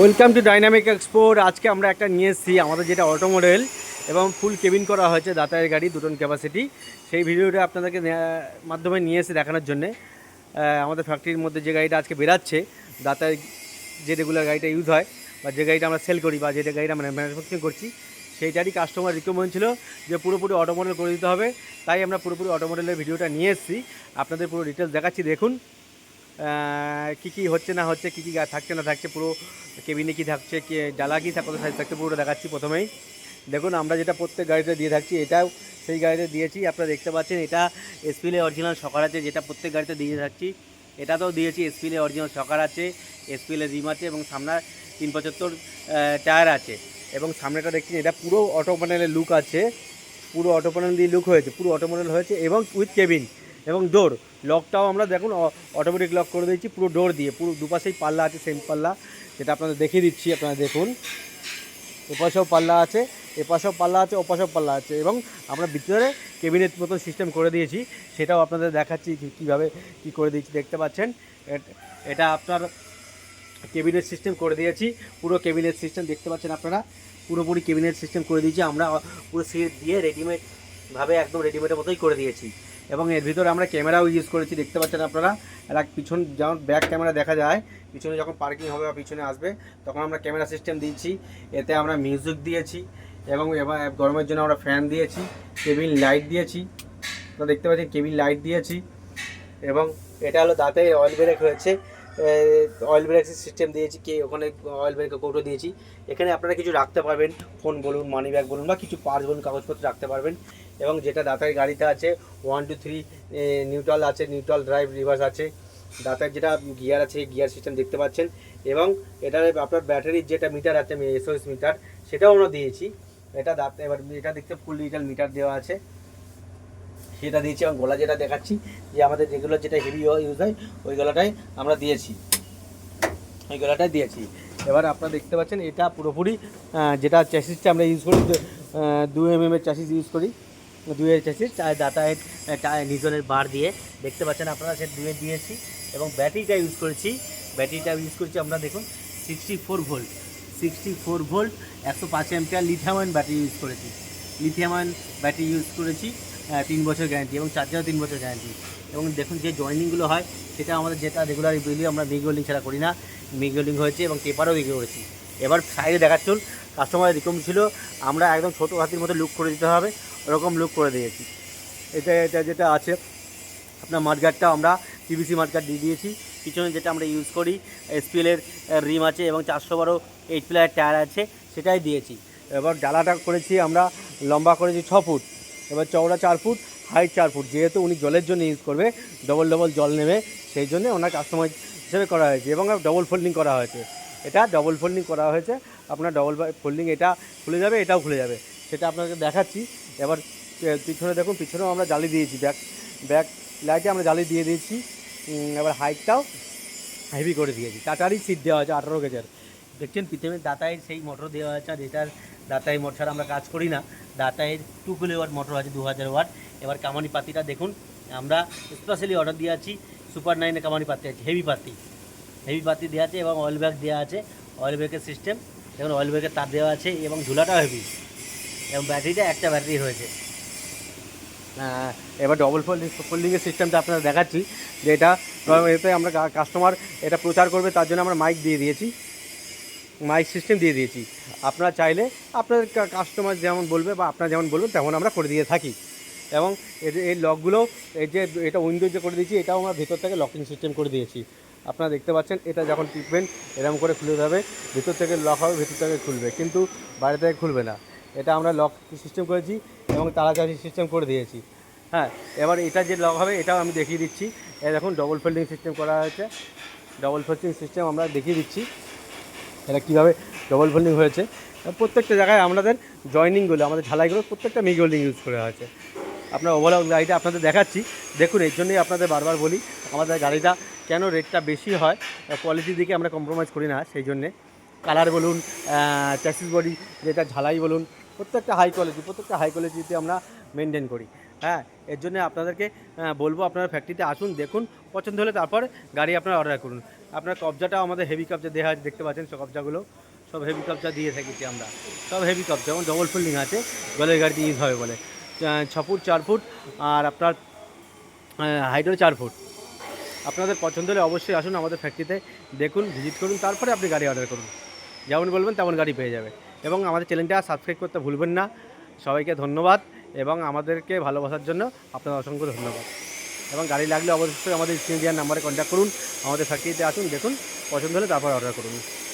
Welcome to dynamic export আজকে আমরা একটা নিয়ে এসেছি, আমাদের যেটা অটো মডেল এবং ফুল কেবিন করা হয়েছে দাতায়ের গাড়ি দুটন ক্যাপাসিটি সেই ভিডিওটা আপনাদেরকে মাধ্যমে নিয়ে এসে দেখানোর জন্যে। আমাদের ফ্যাক্টরির মধ্যে যে গাড়িটা আজকে বেরাচ্ছে দাতায় যে রেগুলার গাড়িটা ইউজ হয়, বা যে গাড়িটা আমরা সেল করি, বা যেটা গাড়িটা আমরা ম্যানুফ্যাকচারিং করছি, সেইটারই কাস্টমার রিকমেন্ড ছিল যে পুরোপুরি অটো মডেল করে দিতে হবে। তাই আমরা পুরোপুরি অটো মডেলের ভিডিওটা নিয়ে এসেছি। আপনাদের পুরো ডিটেলস দেখাচ্ছি, দেখুন। কী কী হচ্ছে না হচ্ছে, কী কী থাকছে না থাকছে, পুরো কেবিনে কী থাকছে, কে জ্বালা কী থাকতে সাইজ থাকছে, পুরোটা দেখাচ্ছি প্রথমেই। দেখুন, আমরা যেটা প্রত্যেক গাড়িতে দিয়ে থাকছি, এটাও সেই গাড়িতে দিয়েছি, আপনারা দেখতে পাচ্ছেন, এটা এসপিএলে অরিজিনাল সকার আছে, যেটা প্রত্যেক গাড়িতে দিয়ে থাকছি। এটাতেও দিয়েছি এসপিএলে অরিজিনাল সকার আছে এসপিএলে রিম আছে, এবং সামনে তিন পঁচাত্তর টায়ার আছে। এবং সামনেটা দেখছি এটা পুরো অটো প্যানেলের লুক আছে, পুরো অটো প্যানেল দিয়ে লুক হয়েছে, পুরো অটো প্যানেল হয়েছে, এবং উইথ কেবিন এবং ডোর লকটাও আমরা দেখুন অটোমেটিক লক করে দিয়েছি, পুরো ডোর দিয়ে, পুরো দুপাশেই পাল্লা আছে সেম পাল্লা, যেটা আপনাদের দেখিয়ে দিচ্ছি, আপনারা দেখুন। এপাশেও পাল্লা আছে, এপাশেও পাল্লা আছে, ওপাশেও পাল্লা আছে, এবং আমরা ভিতরে কেবিনেট মতন সিস্টেম করে দিয়েছি, সেটাও আপনাদের দেখাচ্ছি কীভাবে কী করে দিয়েছি, দেখতে পাচ্ছেন? এটা আপনার কেবিনেট সিস্টেম করে দিয়েছি, পুরো কেবিনেট সিস্টেম দেখতে পাচ্ছেন আপনারা? পুরোপুরি কেবিনেট সিস্টেম করে দিয়েছি, আমরা পুরো সিট দিয়ে রেডিমেড ভাবে একদম রেডিমেডের মতোই করে দিয়েছি। এবং এর ভিতরে আমরা ক্যামেরাও ইউজ করেছি, দেখতে পাচ্ছেন আপনারা। এরা পিছন যেমন ব্যাক ক্যামেরা দেখা যায়, পিছনে যখন পার্কিং হবে বা পিছনে আসবে, তখন আমরা ক্যামেরা সিস্টেম দিয়েছি। এতে আমরা মিউজিক দিয়েছি এবং এবার গরমের জন্য আমরা ফ্যান দিয়েছি কেবিন লাইট দিয়েছি। আপনারা দেখতে পাচ্ছেন কেবিন লাইট দিয়েছি এবং এটা হলো দাঁতে অয়েল ব্রেক হয়েছে। অয়েল ব্রেক সিস্টেম দিয়েছি, কে ওখানে অয়েল ব্রেকের কৌটো দিয়েছি। এখানে আপনারা কিছু রাখতে পারবেন ফোন বলুন মানি ব্যাগ বলুন বা কিছু পার্স বলুন, কাগজপত্র রাখতে পারবেন। এবং যেটা দাতার গাড়িতে আছে ওয়ান টু থ্রি নিউট্রাল আছে নিউট্রাল ড্রাইভ রিভার্স আছে। দাতার যেটা গিয়ার আছে গিয়ার সিস্টেম দেখতে পাচ্ছেন। এবং এটার আপনার ব্যাটারির যেটা মিটার আছে এসওএস মিটার সেটাও আমরা দিয়েছি। এটা দাঁত, এবার এটা দেখতে ফুল ডিজিটাল মিটার দেওয়া আছে। সেটা দিয়েছি এবং গলা যেটা দেখাচ্ছি, যে আমাদের যেগুলো যেটা হেভি ইউজ হয় ওই গলাটাই আমরা দিয়েছি। ওই গলাটাই দিয়েছি। এবার আপনারা দেখতে পাচ্ছেন, এটা পুরোপুরি যেটা চ্যাসিসটা আমরা ইউজ করি দু এম এম এর চ্যাসিস ইউজ করি। দুয়ের চ্যাসিস যাতায়াত নিজনের বার দিয়ে। দেখতে পাচ্ছেন আপনারা, সে দুয়ে দিয়েছি এবং ব্যাটারিটা ইউজ করেছি। ব্যাটারিটা ইউজ করেছি আমরা দেখুন sixty four volt sixty four volt একশো পাঁচ অ্যাম্পিয়ার লিথিয়াম ব্যাটারি ইউজ করেছি। লিথিয়াম ব্যাটারি ইউজ করেছি তিন বছর গ্যারান্টি এবং চার্জারও তিন বছর গ্যারান্টি এবং দেখুন, যে জয়েনিংগুলো হয়, সেটা আমাদের যেটা রেগুলার বিলি আমরা মিগ ওয়েল্ডিং ছাড়া করি না। মিগ ওয়েল্ডিং হয়েছে এবং পেপারও দিকে করেছি। এবার সাইডে দেখাচ্ছুন কাস্টমারের রিকম ছিল, আমরা একদম ছোটো হাতির মতো লুক করে দিতে হবে। ওরকম লুক করে দিয়েছি। এটা এটা যেটা আছে, আপনার মাঠগার্ডটা আমরা পিভিসি মাঠগার্ড দিয়ে দিয়েছি। পিছনে যেটা আমরা ইউজ করি এসপিএলের রিম আছে এবং চারশো বারো এইট প্লেয়ার টায়ার আছে, সেটাই দিয়েছি। এবার ডালাটা করেছি আমরা লম্বা করেছি ছ ফুট। এবার চওড়া চার ফুট হাইট চার ফুট। যেহেতু উনি জলের জন্য ইউজ করবে ডবল ডবল জল নেবে, সেই জন্য ওনার কাস্টমার হিসেবে করা হয়েছে এবং ডবল ফোল্ডিং করা হয়েছে। এটা ডবল ফোল্ডিং করা হয়েছে। আপনার ডবল ফোল্ডিং এটা খুলে যাবে, এটাও খুলে যাবে। সেটা আপনাকে দেখাচ্ছি। এবার পিছনে দেখুন, পিছনেও আমরা জালি দিয়েছি ব্যাক ব্যাক লাইটে আমরা জালি দিয়ে দিয়েছি এবার হাইটটাও হেভি করে দিয়েছি। টাটারই সিট দেওয়া আছে, আঠারো কেজের দেখছেন, পৃথিবীর দাতায়ের সেই মোটর দেওয়া আছে, আর এটার দাতাই মোটর ছাড়া আমরা কাজ করি না। দাতায়ের টু কিলো ওয়াট মোটর আছে, দু হাজার ওয়াট এবার কামানি পাতিটা দেখুন, আমরা স্পেশালি অর্ডার দিয়ে আছি সুপার নাইনে কামানি পাতি আছে হেভি পাতি। হেভি পাতি দেওয়া আছে এবং অয়েল ব্যাগ দেওয়া আছে। অয়েল ব্যাগের সিস্টেম এবং অয়েল ব্যাগের তার দেওয়া আছে এবং ঝুলাটাও হেভি এবং ব্যাটারিটা একটা ব্যাটারি হয়েছে। আহ, এবার ডবল ফোল্ডিং ফোল্ডিংয়ের সিস্টেমটা আপনারা দেখাচ্ছি যে এটা এতে আমরা কাস্টমার এটা প্রচার করবে তার জন্য আমরা মাইক দিয়ে দিয়েছি। মাইক সিস্টেম দিয়ে দিয়েছি। আপনারা চাইলে আপনার কাস্টমার যেমন বলবে বা আপনারা যেমন বলবেন তেমন আমরা করে দিয়ে থাকি। এবং এই লকগুলো এই যে এটা উইন্ডো যে করে দিয়েছি এটাও আমরা ভেতর থেকে লকিং সিস্টেম করে দিয়েছি। আপনারা দেখতে পাচ্ছেন এটা যখন টিপবেন এরকম করে খুলে যাবে ভেতর থেকে লক হবে ভেতর থেকে খুলবে। কিন্তু বাইরে থেকে খুলবে না। এটা আমরা লক সিস্টেম করেছি এবং তাড়াতাড়ি সিস্টেম করে দিয়েছি। হ্যাঁ এবার এটা যে লক হবে, এটাও আমি দেখিয়ে দিচ্ছি। এ দেখুন ডবল ফোল্ডিং সিস্টেম করা হয়েছে। ডবল ফোল্ডিং সিস্টেম আমরা দেখিয়ে দিচ্ছি। এটা কীভাবে ডবল ফোল্ডিং হয়েছে। প্রত্যেকটা জায়গায় আমাদের জয়নিংগুলো আমাদের ঝালাইগুলো প্রত্যেকটা মিগ ওয়েল্ডিং ইউজ করা হয়েছে। আপনার ওভারঅল গাড়িটা আপনাদের দেখাচ্ছি। দেখুন, এর জন্যই আপনাদের বারবার বলি, আমাদের গাড়িটা কেন রেটটা বেশি হয় কোয়ালিটির দিকে আমরা কম্প্রোমাইজ করি না। সেই জন্যে কালার বলুন চ্যাসিস বডি যেটা ঝালাই বলুন প্রত্যেকটা হাই কোয়ালিটি প্রত্যেকটা হাই কোয়ালিটিতে আমরা মেনটেন করি। হ্যাঁ এর জন্য আপনাদেরকে বলব আপনারা ফ্যাক্টরিতে আসুন, দেখুন, পছন্দ হলে তারপর গাড়ি আপনারা অর্ডার করুন। আপনার কবজাটাও আমাদের হেভি কবজা দেওয়া আছে, দেখতে পাচ্ছেন সব কবজাগুলো? সব হেভি কবজা দিয়ে থাকি আমরা। সব হেভি কবজা, যেমন ডবল ফোল্ডিং আছে জলের গাড়িতে ইউজ হবে বলে। ছ ফুট, চার ফুট, আর আপনার হাইট চার ফুট। আপনাদের পছন্দ হলে অবশ্যই আসুন আমাদের ফ্যাক্টরিতে দেখুন ভিজিট করুন, তারপরে আপনি গাড়ি অর্ডার করুন। যেমন বলবেন তেমন গাড়ি পেয়ে যাবে। এবং আমাদের চ্যানেলটা সাবস্ক্রাইব করতে ভুলবেন না। সবাইকে ধন্যবাদ এবং আমাদেরকে ভালোবাসার জন্য আপনাদের অসংখ্য ধন্যবাদ। এবং গাড়ি লাগলে অবশ্যই আমাদের স্ক্রিন দেওয়ার নাম্বারে কন্ট্যাক্ট করুন। আমাদের ফ্যাক্টরিতে আসুন, দেখুন, পছন্দ হলে তারপর অর্ডার করুন।